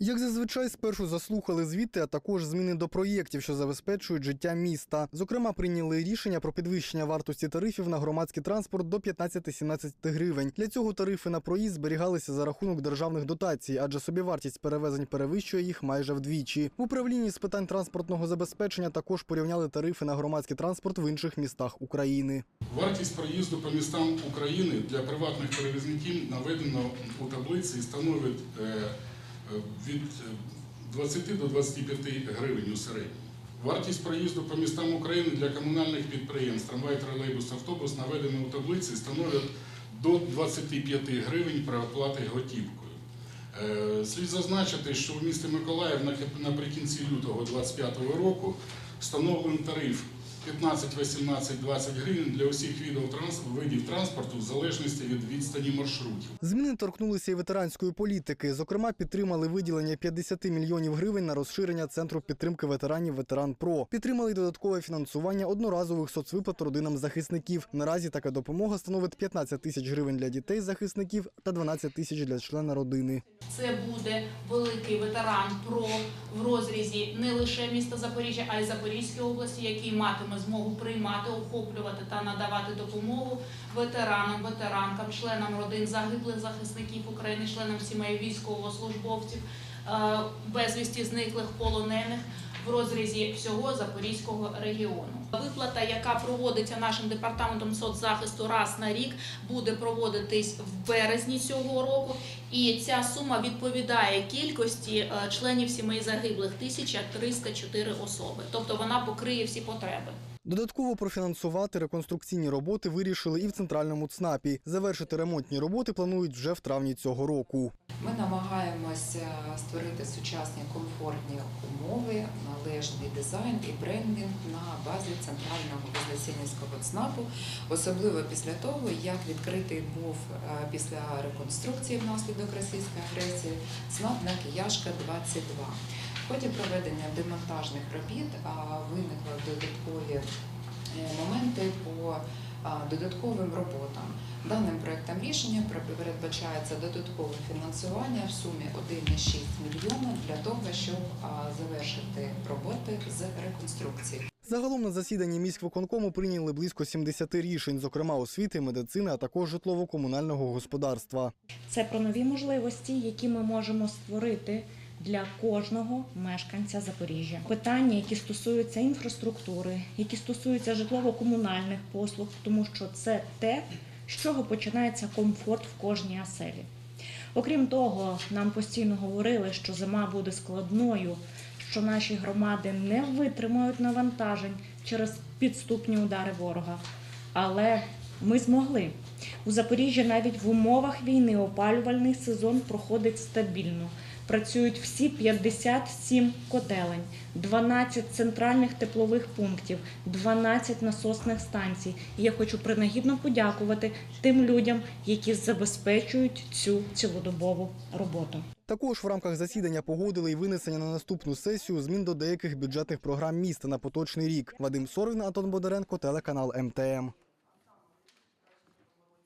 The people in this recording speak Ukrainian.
Як зазвичай, спершу заслухали звіти, а також зміни до проєктів, що забезпечують життя міста. Зокрема, прийняли рішення про підвищення вартості тарифів на громадський транспорт до 15-17 гривень. Для цього тарифи на проїзд зберігалися за рахунок державних дотацій, адже собівартість перевезень перевищує їх майже вдвічі. В управлінні з питань транспортного забезпечення також порівняли тарифи на громадський транспорт в інших містах України. Вартість проїзду по містам України для приватних перевізників наведено у таблиці і становить е, від е, 20 до 25 гривень у середньому. Вартість проїзду по містам України для комунальних підприємств, трамвай, тролейбус, автобус наведено у таблиці і становить до 25 гривень при оплаті готівкою. Е, Слід зазначити, що в місті Миколаїв наприкінці лютого 2025 року встановлений тариф 15, 18, 20 гривень для усіх видів транс- видів транспорту в залежності від відстані маршрутів. Зміни торкнулися і ветеранської політики. Зокрема, підтримали виділення 50 мільйонів гривень на розширення центру підтримки ветеранів Ветеран Про. Підтримали й додаткове фінансування одноразових соцвиплат родинам захисників. Наразі така допомога становить 15 тисяч гривень для дітей захисників та 12 тисяч для члена родини. Це буде великий ветеран ПРО в розрізі не лише міста Запоріжжя, а й Запорізької області, який матиме змогу приймати, охоплювати та надавати допомогу ветеранам, ветеранкам, членам родин загиблих захисників України, членам сімей військовослужбовців, е, безвісті зниклих полонених. В розрізі всього Запорізького регіону виплата, яка проводиться нашим департаментом соцзахисту раз на рік, буде проводитись в березні цього року. І ця сума відповідає кількості е, членів сімей загиблих 1304 особи. Тобто вона покриє всі потреби. Додатково профінансувати реконструкційні роботи вирішили і в центральному ЦНАПі. Завершити ремонтні роботи планують вже в травні цього року. Ми намагаємося створити сучасні комфортні умови, належний дизайн і брендинг на базі центрального Вознесенівського ЦНАПу, особливо після того, як відкритий був е, після реконструкції внаслідок російської агресії ЦНАП на Кияшка 22. В ході проведення демонтажних робіт виникли додаткові е, моменти по додатковим роботам. Даним проектом рішення передбачається додаткове фінансування в сумі 1,6 мільйона для того, щоб завершити роботи з реконструкції. Загалом на засіданні міськвиконкому прийняли близько 70 рішень, зокрема освіти, медицини, а також житлово-комунального господарства. Це про нові можливості, які ми можемо створити для кожного мешканця Запоріжжя. Питання, які стосуються інфраструктури, які стосуються житлово-комунальних послуг, тому що це те, з чого починається комфорт в кожній оселі. Окрім того, нам постійно говорили, що зима буде складною, що наші громади не витримають навантажень через підступні удари ворога. Але ми змогли. У Запоріжжі навіть в умовах війни опалювальний сезон проходить стабільно. Працюють всі 57 котелень, 12 центральних теплових пунктів, 12 насосних станцій. І я хочу принагідно подякувати тим людям, які забезпечують цю цілодобову роботу. Також в рамках засідання погодили і винесення на наступну сесію змін до деяких бюджетних програм міста на поточний рік. Вадим Сорвін, Антон Бондаренко, телеканал МТМ.